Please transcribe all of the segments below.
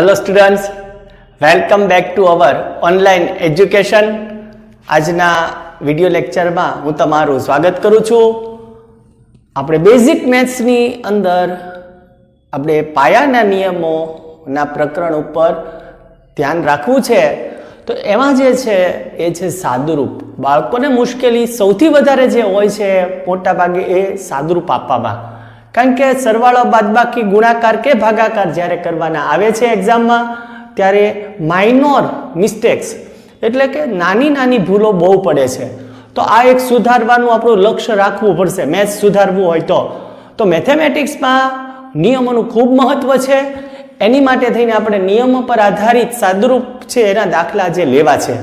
Hello students welcome back to our online education આજના video લેક્ચરમાં હું તમારું સ્વાગત કરું છું. આપણે બેઝિક મેથ્સની અંદર આપણે પાયાના નિયમોના પ્રકરણ ઉપર ધ્યાન રાખવું છે. તો એમાં જે છે, એ છે સાદુરૂપ. બાળકોને મુશ્કેલી સૌથી વધારે જે હોય છે, મોટાભાગે એ સાદુરૂપ આપવામાં. કારણ કે સરવાળો બાદબાકી ગુણાકાર કે ભાગાકાર જ્યારે કરવાના આવે છે એક્ઝામમાં ત્યારે માઇનોર મિસ્ટેક્સ એટલે કે નાની નાની ભૂલો બહુ પડે છે. તો આ એક સુધારવાનું આપણું લક્ષ્ય રાખવું પડશે. મેથ્સ સુધારવું હોય તો. તો મેથેમેટિક્સમાં નિયમોનું ખૂબ મહત્વ છે. એની માટે થઈને આપણે નિયમો પર આધારિત સાદુરૂપ છે એના દાખલા જે લેવા છે.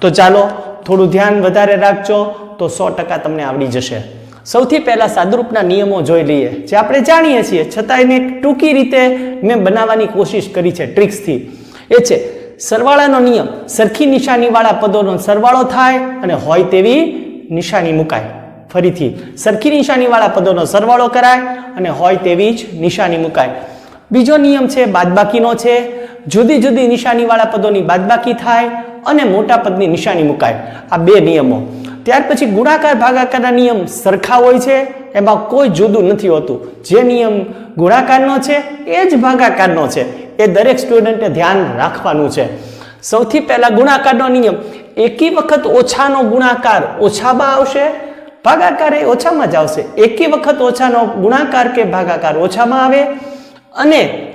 તો ચાલો થોડું ધ્યાન વધારે રાખજો તો સો ટકા તમને આવડી જશે. સૌથી પહેલાં સાદુરૂપના નિયમો જોઈ લઈએ, જે આપણે જાણીએ છીએ. છતાં એને ટૂંકી રીતે મેં બનાવવાની કોશિશ કરી છે ટ્રિક્સથી. એ છે, સરવાળાનો નિયમ, સરખી નિશાનીવાળા પદોનો સરવાળો થાય અને હોય તેવી નિશાની મુકાય. ફરીથી, સરખી નિશાનીવાળા પદોનો સરવાળો કરાય અને હોય તેવી જ નિશાની મુકાય. બીજો નિયમ છે, બાદબાકીનો છે. જુદી જુદી નિશાનીવાળા પદોની બાદબાકી થાય અને મોટા પદની નિશાની મુકાય. આ બે નિયમો. ત્યાર પછી ગુણાકાર ભાગાકારના નિયમ સરખા હોય છે? એમાં કોઈ જુદું નથી હોતું. જે નિયમ ગુણાકારનો છે, એ જ ભાગાકારનો છે. એ દરેક સ્ટુડન્ટે ધ્યાન રાખવાનું છે. સૌથી પહેલાં ગુણાકારનો નિયમ, એકી વખત ઓછાનો ગુણાકાર ઓછામાં આવશે? ભાગાકાર એ ઓછામાં જ આવશે. એકી વખત ઓછાનો ગુણાકાર કે ભાગાકાર ઓછામાં આવે? અને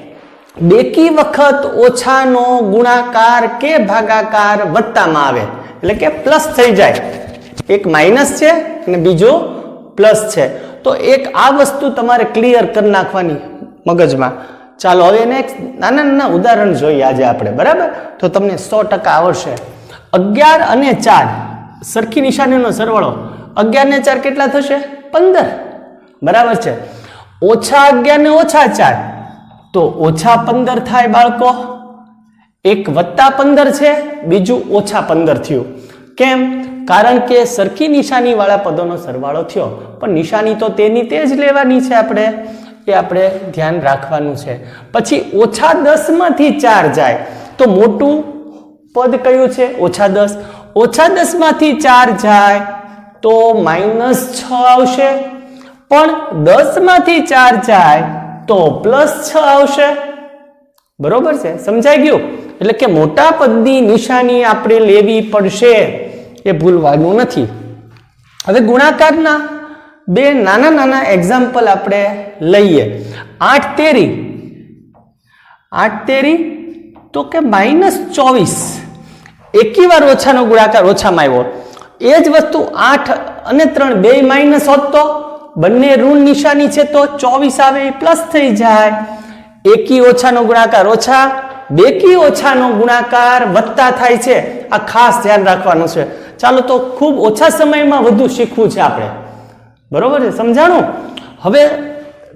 બેકી વખત ઓછાનો ગુણાકાર કે ભાગાકાર વત્તામાં આવે? એટલે કે પ્લસ થઈ જાય. એક માઇનસ છે અને બીજો પ્લસ છે. તો એક આ વસ્તુ તમારે ક્લિયર કરી નાખવાની મગજમાં. ચાલો હવે એને એક નાના નાના ઉદાહરણ જોઈએ આજે આપણે, બરાબર? તો તમને સો ટકા આવડશે. અગિયાર અને ચાર, સરખી નિશાનીનો સરવાળો. અગિયાર ને ચાર કેટલા થશે? પંદર. બરાબર છે. ઓછા અગિયાર ને ઓછા ચાર. તો ઓછા પંદર થાય બાળકો. એક વત્તા પંદર છે, બીજું ઓછા પંદર થયું. કેમ? કારણ કે સરખી નિશાનીવાળા પદોનો સરવાળો થયો. પણ નિશાની તો તેની તે જ લેવાની છે આપણે, એ આપણે ધ્યાન રાખવાનું છે. પછી ઓછા દસમાંથી ચાર જાય. તો મોટું પદ કયું છે? ઓછા દસ. ઓછા દસમાંથી ચાર જાય તો માઇનસ છ આવશે. પણ દસમાંથી ચાર જાય તો પ્લસ છ આવશે. બરોબર છે? સમજાઈ ગયું? એટલે કે મોટા પદની નિશાની આપણે લેવી પડશે. એ ભૂલવાનું નથી. હવે ગુણાકારના બે નાના નાના એક્ઝામ્પલ આપણે લઈએ. આઠ તેરી. આઠ તેરી તો કે માઇનસ ચોવીસ. એકી વાર ઓછાનો ગુણાકાર ઓછામાં આવ્યો. એ જ વસ્તુ આઠ અને ત્રણ બે માઇનસ હોત તો બંને ઋણ નિશાની છે તો ચોવીસ આવે પ્લસ થઈ જાય. એકી ઓછાનો ગુણાકાર ઓછા, બેકી ઓછાનો ગુણાકાર વધતા થાય છે. આ ખાસ ધ્યાન રાખવાનું છે. ચાલો તો ખૂબ ઓછા સમયમાં વધુ શીખવું છે આપણે. બરોબર છે? સમજાણું? હવે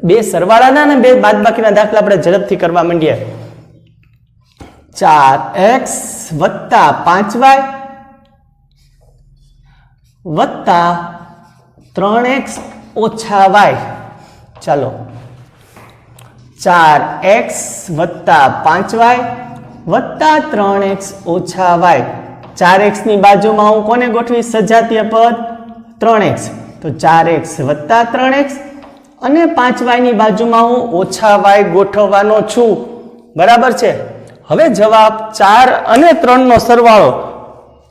બે સરવાળાના અને બે બાદબાકીના દાખલા આપણે ઝડપથી કરવા માંડીએ. ચાર એક્સ વત્તા પાંચ વાય વત્તા ત્રણ એક્સ ઓછા વાય. ચાલો. ચાર એક્સ વત્તા પાંચ વાય વત્તા ત્રણ એક્સ ઓછા વાય. ચાર એક્સની બાજુમાં હું કોને ગોઠવીશ? સજાતીય પદ ત્રણ એક્સ તો ચાર એક્સ વત્તા ત્રણ એક્સ અને પાંચ વાયની બાજુમાં હું ઓછા વાય ગોઠવવાનો છું. બરાબર છે? હવે જવાબ ચાર અને ત્રણનો સરવાળો.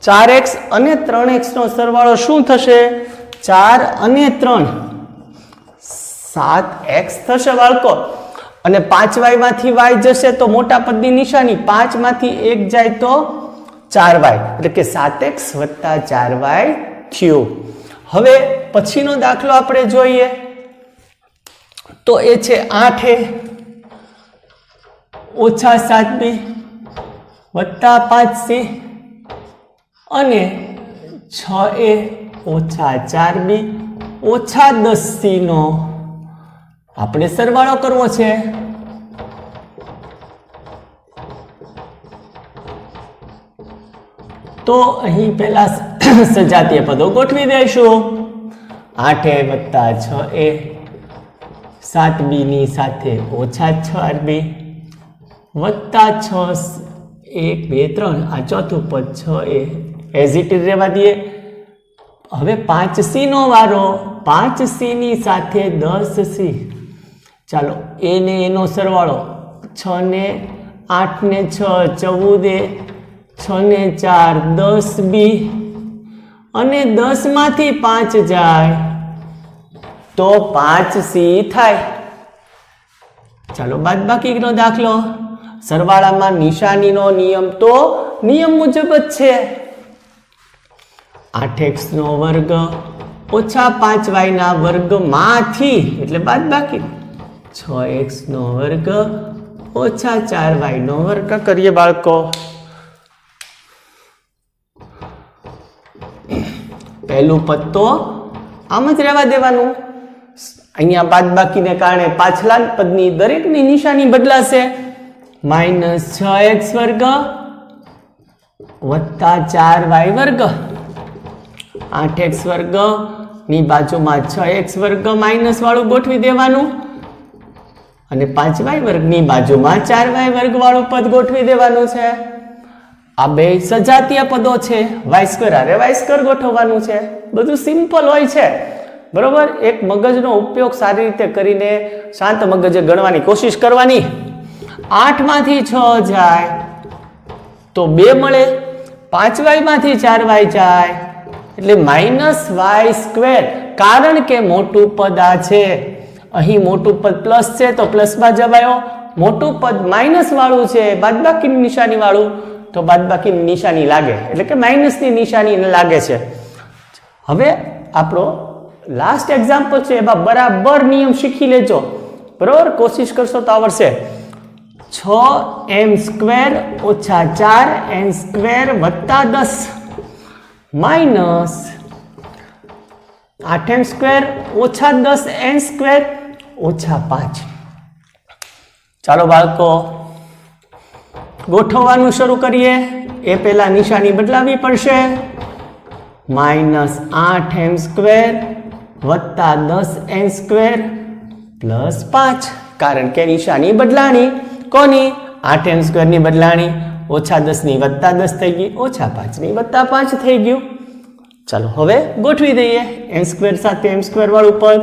ચાર એક્સ અને ત્રણ એક્સનો સરવાળો શું થશે? ચાર અને ત્રણ. સાત એક્સ થશે બાળકો. અને પાંચ વાયમાંથી વાય જશે તો મોટા પદની નિશાની પાંચમાંથી એક જાય તો ચાર વાય એટલે કે સાત એક્સ વત્તા ચાર વાય થયું. હવે પછીનો દાખલો આપણે જોઈએ. તો એ છે આઠ ઓછા સાત બી વત્તા પાંચ સી અને છ એ ઓછા ચાર બી. ઓછા દસ સી નો આપણે સરવાળો કરવો છે. તો અહીં પહેલા સજાતીય પદો ગોઠવી દઈશું. આઠ એ વત્તા છ એ, સાત બીની સાથે ઓછા છ બી. વત્તા છ એક, બે, ત્રણ, આ ચોથું પદ છ એ. એઝ ઇટ રહેવા દઈએ. હવે પાંચ સી નો વારો. પાંચ સીની સાથે દસ સી. ચાલો, એ ને એનો સરવાળો. છ ને આઠ ને છ, ચૌદ એ. છ ને ચાર, દસ બી. અને દસમાંથી પાંચ જાય. તો પાંચ સી થાય. ચાલો બાદ બાકીનો દાખલો. સરવાળામાં નિશાનીનો નિયમ તો નિયમ મુજબ જ છે. આઠ એક્સ નો વર્ગ ઓછા પાંચ વાયના વર્ગમાંથી, એટલે બાદ બાકી છ એક્સ નો વર્ગ ઓછા ચાર વાયનો વર્ગ. કરીએ બાળકો. પહેલું પદ તો આમ જ રહેવા દેવાનું. અહીંયા બાદબાકીને કારણે પાછલા પદની દરેકની નિશાની બદલાશે. માઇનસ છ એક્સ વર્ગ વત્તા ચાર વાય વર્ગ. આઠ એક્સ વર્ગની બાજુમાં છ એક્સ વર્ગ માઇનસ વાળું ગોઠવી દેવાનું. અને પાંચ વાય વર્ગની બાજુમાં ચાર વાય વર્ગ વાળું પદ ગોઠવી દેવાનું છે. આ બે સજાતીય પદો છે. વાય સ્ક્વેર અરે વાય સ્ક્વેર ગોઠવવાનું છે. બધું સિમ્પલ હોય છે. બરોબર? એક મગજનો ઉપયોગ સારી રીતે કરીને શાંત મગજે ગણવાની કોશિશ કરવાની. આઠમાંથી છ જાય. તો બે મળે. પાંચ વાયમાંથી ચાર વાય જાય. એટલે માઇનસ વાય સ્ક્વેર કારણ કે મોટું પદ આ છે. અહીં મોટું પદ પ્લસ છે તો પ્લસમાં જવાયો. મોટું પદ માઇનસ વાળું છે. બાદબાકીની નિશાની વાળું તો બાદબાકીની નિશાની લાગે. એટલે કે માઇનસની નિશાની લાગે છે. હવે આપણો લાસ્ટ એક્ઝામ્પલ છે, એમાં બરાબર નિયમ શીખી લેજો. બરાબર? કોશિશ કરશો તો આવડશે. છ એમ સ્ક્વેર ઓછા ચાર એમ સ્ક્વેર વત્તા દસ માઇનસ આઠ એમ સ્ક્વેર ઓછા દસ એમ સ્ક્વેર ઓછા પાંચ. ચાલો બાળકો ગોઠવવાનું શરૂ કરીએ. એ પહેલાં નિશાની બદલાવી પડશે. માઇનસ આઠ એમ સ્ક્વેર વત્તા દસ એમ સ્ક્વેર પ્લસ પાંચ. કારણ કે નિશાની બદલાણી. કોની? આઠ એમ સ્ક્વેરની બદલાણી. ઓછા દસની વત્તા દસ થઈ ગઈ. ઓછા પાંચની વત્તા પાંચ થઈ ગયું. ચાલો હવે ગોઠવી દઈએ. એન સ્ક્વેર સાથે એમ સ્ક્વેર વાળું પદ,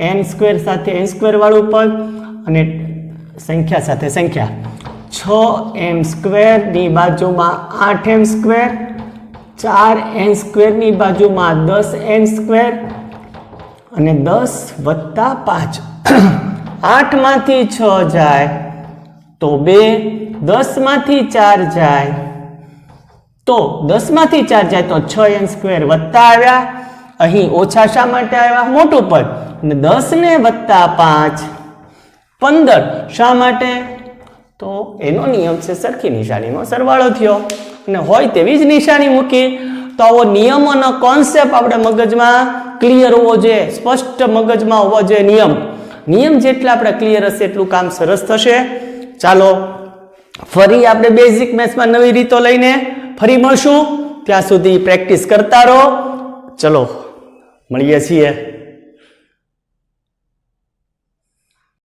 એન સ્ક્વેર સાથે એન સ્ક્વેર વાળું પદ અને સંખ્યા સાથે સંખ્યા. છ એમ સ્ક્વેરની બાજુમાં આઠ એમ સ્ક્વેર, ચાર એન સ્ક્વેરની બાજુમાં દસ એન સ્ક્વેર અને દસ વત્તા પાંચ. આઠમાંથી છ જાય તો બે, દસમાંથી ચાર જાય તો દસમાંથી ચાર જાય તો છ એન સ્ક્વેર વત્તા આવ્યા. અહીં ઓછા શા માટે આવ્યા? મોટું પદ. અને દસ ને વત્તા પાંચ. પંદર શા માટે? તો એનો નિયમ છે સરખી નિશાનીનો સરવાળો થયો. અને હોય તેવી જ નિશાની મૂકી. તો આવો નિયમોનો કોન્સેપ્ટ આપણે મગજમાં ક્લિયર હોવો જોઈએ. સ્પષ્ટ મગજમાં હોવો જોઈએ નિયમ. નિયમ જેટલા આપણે ક્લિયર હશે એટલું કામ સરસ થશે. ચાલો, ફરી આપણે બેઝિક મેથ્સમાં નવી રીતો લઈને ફરી મળશું. ત્યાં સુધી પ્રેક્ટિસ કરતા રહો. ચલો, મળીએ છીએ.